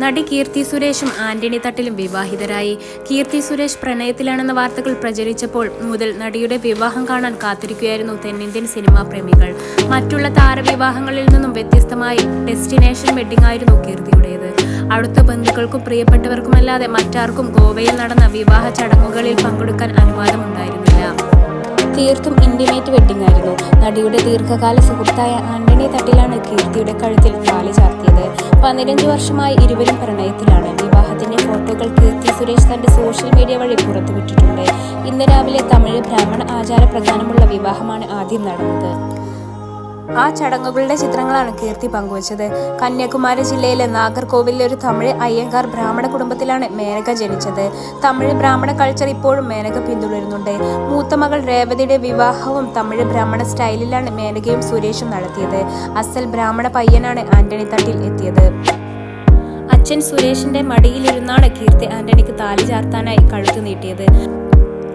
നടി കീർത്തി സുരേഷും ആന്റണി തട്ടിലും വിവാഹിതരായി. കീർത്തി സുരേഷ് പ്രണയത്തിലാണെന്ന വാർത്തകൾ പ്രചരിച്ചപ്പോൾ മുതൽ നടിയുടെ വിവാഹം കാണാൻ കാത്തിരിക്കുകയായിരുന്നു തെന്നിന്ത്യൻ സിനിമാ പ്രേമികൾ. മറ്റുള്ള താരവിവാഹങ്ങളിൽ നിന്നും വ്യത്യസ്തമായി ഡെസ്റ്റിനേഷൻ വെഡിംഗ് ആയിരുന്നു കീർത്തിയുടേത്. അടുത്ത ബന്ധുക്കൾക്കും പ്രിയപ്പെട്ടവർക്കുമല്ലാതെ മറ്റാർക്കും ഗോവയിൽ നടന്ന വിവാഹ ചടങ്ങുകളിൽ പങ്കെടുക്കാൻ അനുവാദമുണ്ടായിരുന്നില്ല. തീർത്തും ഇന്റിമേറ്റ് വെഡിംഗ് ആയിരുന്നു. നടിയുടെ ദീർഘകാല സുഹൃത്തായ ആന്റണി തട്ടിലാണ് കീർത്തിയുടെ കഴുത്തിൽ താലി ചാർത്തിയത്. പതിനഞ്ച് വർഷമായി ഇരുവരും പ്രണയത്തിലാണ്. വിവാഹത്തിന്റെ ഫോട്ടോകൾ കീർത്തി സുരേഷ് തന്റെ സോഷ്യൽ മീഡിയ വഴി പുറത്തുവിട്ടിട്ടുണ്ട്. ഇന്ന് രാവിലെ തമിഴ് ബ്രാഹ്മണ ആചാരപ്രകാരമുള്ള വിവാഹമാണ് ആദ്യം നടന്നത്. ആ ചടങ്ങുകളുടെ ചിത്രങ്ങളാണ് കീർത്തി പങ്കുവച്ചത്. കന്യാകുമാരി ജില്ലയിലെ നാഗർകോവിലിലെ ഒരു തമിഴ് അയ്യങ്കാർ ബ്രാഹ്മണ കുടുംബത്തിലാണ് മേനക ജനിച്ചത്. തമിഴ് ബ്രാഹ്മണ കൾച്ചർ ഇപ്പോഴും മേനക പിന്തുടരുന്നുണ്ട്. മൂത്ത മകൾ രേവതിയുടെ വിവാഹവും തമിഴ് ബ്രാഹ്മണ സ്റ്റൈലിലാണ് മേനകയും സുരേഷും നടത്തിയത്. അസൽ ബ്രാഹ്മണ പയ്യനാണ് ആന്റണി തട്ടിൽ എത്തിയത്. അച്ഛൻ സുരേഷിന്റെ മടിയിലിരുന്നാണ് കീർത്തി ആന്റണിക്ക് താലി ചാർത്താനായി കഴുത്ത് നീട്ടിയത്.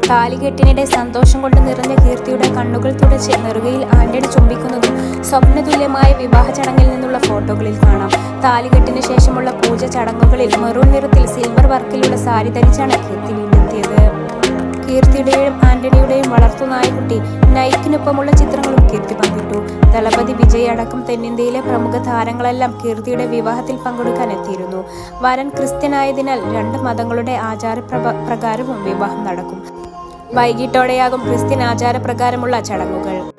താലികെട്ടിനിടെ സന്തോഷം കൊണ്ട് നിറഞ്ഞ കീർത്തിയുടെ കണ്ണുകൾ തുടച്ച് നെറുകയിൽ ആന്റണി ചുംബിക്കുന്നതും സ്വപ്നതുല്യമായ വിവാഹ ചടങ്ങിൽ നിന്നുള്ള ഫോട്ടോകളിൽ കാണാം. താലികെട്ടിന് ശേഷമുള്ള പൂജ ചടങ്ങുകളിൽ മെറൂൺ നിറത്തിൽ സിൽവർ വർക്കിലുള്ള സാരി ധരിച്ചാണ് കീർത്തി വീണ്ടെത്തിയത്. കീർത്തിയുടെയും ആന്റണിയുടെയും വളർത്തു നായകുട്ടി നൈക്കിനൊപ്പമുള്ള ചിത്രങ്ങളും കീർത്തി പങ്കിട്ടു. ദളപതി വിജയ് അടക്കം തെന്നിന്ത്യയിലെ പ്രമുഖ താരങ്ങളെല്ലാം കീർത്തിയുടെ വിവാഹത്തിൽ പങ്കെടുക്കാൻ എത്തിയിരുന്നു. വരൻ ക്രിസ്ത്യനായതിനാൽ രണ്ട് മതങ്ങളുടെ ആചാര പ്രകാരവും വിവാഹം നടക്കും. വൈകിട്ടോടെയാകും ക്രിസ്ത്യൻ ആചാരപ്രകാരമുള്ള ചടങ്ങുകൾ.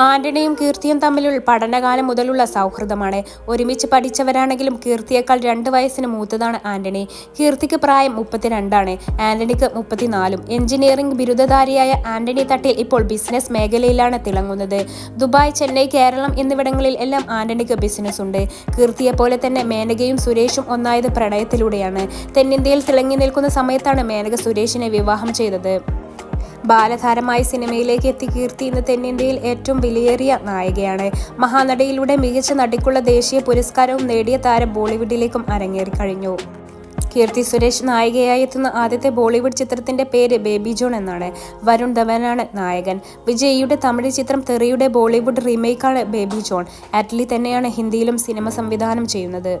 ആന്റണിയും കീർത്തിയും തമ്മിലുള്ള പഠനകാലം മുതലുള്ള സൗഹൃദമാണ്. ഒരുമിച്ച് പഠിച്ചവരാണെങ്കിലും കീർത്തിയേക്കാൾ രണ്ട് വയസ്സിന് മൂത്തതാണ് ആന്റണി. കീർത്തിക്ക് പ്രായം മുപ്പത്തിരണ്ടാണ് ആന്റണിക്ക് മുപ്പത്തിനാലും. എഞ്ചിനീയറിംഗ് ബിരുദധാരിയായ ആന്റണി തട്ടിൽ ഇപ്പോൾ ബിസിനസ് മേഖലയിലാണ് തിളങ്ങുന്നത്. ദുബായ് ചെന്നൈ കേരളം എന്നിവിടങ്ങളിൽ എല്ലാം ആന്റണിക്ക് ബിസിനസ് ഉണ്ട് കീർത്തിയെ പോലെ തന്നെ മേനകയും സുരേഷും ഒന്നായത് പ്രണയത്തിലൂടെയാണ്. തെന്നിന്ത്യയിൽ തിളങ്ങി നിൽക്കുന്ന സമയത്താണ് മേനക സുരേഷിനെ വിവാഹം ചെയ്തത്. ബാലതാരമായി സിനിമയിലേക്ക് എത്തി കീർത്തി ഇന്ന് തെന്നിന്ത്യയിൽ ഏറ്റവും വിലയേറിയ നായികയാണ്. മഹാനടിയിലൂടെ മികച്ച നടിക്കുള്ള ദേശീയ പുരസ്കാരവും നേടിയ താരം ബോളിവുഡിലേക്കും അരങ്ങേറി കഴിഞ്ഞു. കീർത്തി സുരേഷ് നായികയായി എത്തുന്ന ആദ്യത്തെ ബോളിവുഡ് ചിത്രത്തിന്റെ പേര് ബേബി ജോൺ എന്നാണ്. വരുൺ ധവനാണ് നായകൻ. വിജയിയുടെ തമിഴ് ചിത്രം തെറിയുടെ ബോളിവുഡ് റീമേക്കാണ് ബേബി ജോൺ. ആറ്റ്ലി തന്നെയാണ് ഹിന്ദിയിലും സിനിമ സംവിധാനം ചെയ്യുന്നത്.